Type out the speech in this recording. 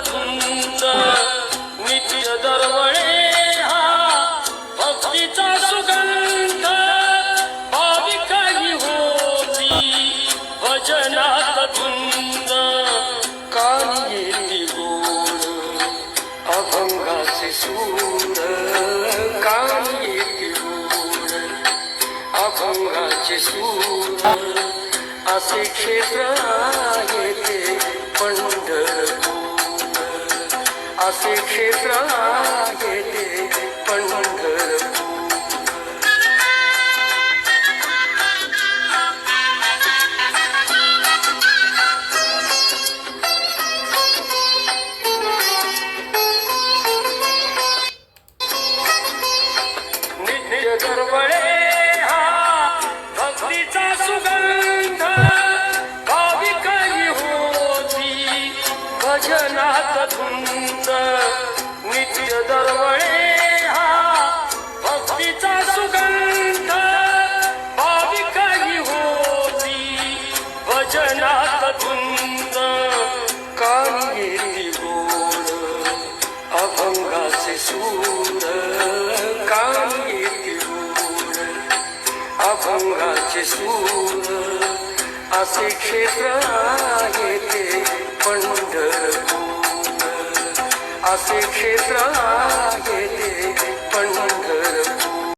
तुमच नित्य दरवळे हा भक्तीचा सुगंध. भाविकाही होती भजनात तुंज कानी येती गोड सूर. कानी येती गोड सूर. असे क्षेत्र येते पंढरपूर. असे क्षेत्र आहे ते पंढरपूर नित्य दरवळे भजनात धुंद नित्य दरवळे हा भक्तीचा सुगंध. भाविकही होती भजनात धुंद कान येती गोड अभंगाचे सूर. कान येते गोड अभंगाचे सूर असे क्षेत्र आहे ते. पंढरपूर असे क्षेत्र आहे